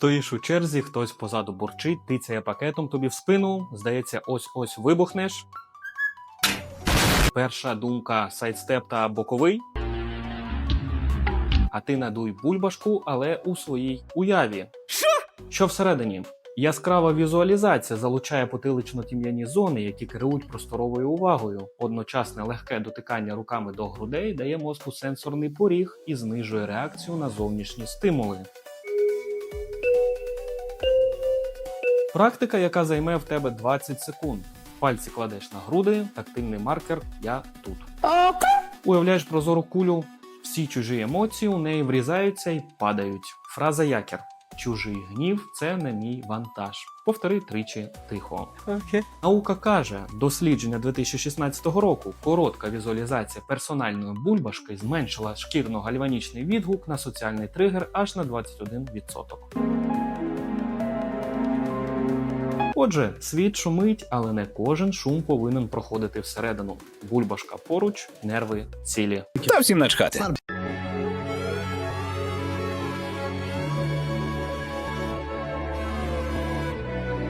Стоїш у черзі, хтось позаду бурчить, тицяє пакетом тобі в спину. Здається, ось ось вибухнеш. Перша думка сайдстеп та боковий. А ти надуй бульбашку, але у своїй уяві. Що? Що всередині? Яскрава візуалізація залучає потилично-тім'яні зони, які керують просторовою увагою. Одночасне легке дотикання руками до грудей дає мозку сенсорний поріг і знижує реакцію на зовнішні стимули. Практика, яка займе в тебе 20 секунд. Пальці кладеш на груди, тактильний маркер Я тут. Уявляєш прозору кулю, всі чужі емоції у неї врізаються і падають. Фраза якір. Чужий гнів це не мій вантаж. Повтори тричі тихо. Окей. Наука каже, дослідження 2016 року коротка візуалізація персональної бульбашки зменшила шкірно-гальванічний відгук на соціальний тригер аж на 21%. Отже, світ шумить, але не кожен шум повинен проходити всередину. Бульбашка поруч, нерви цілі. Та всім начхати.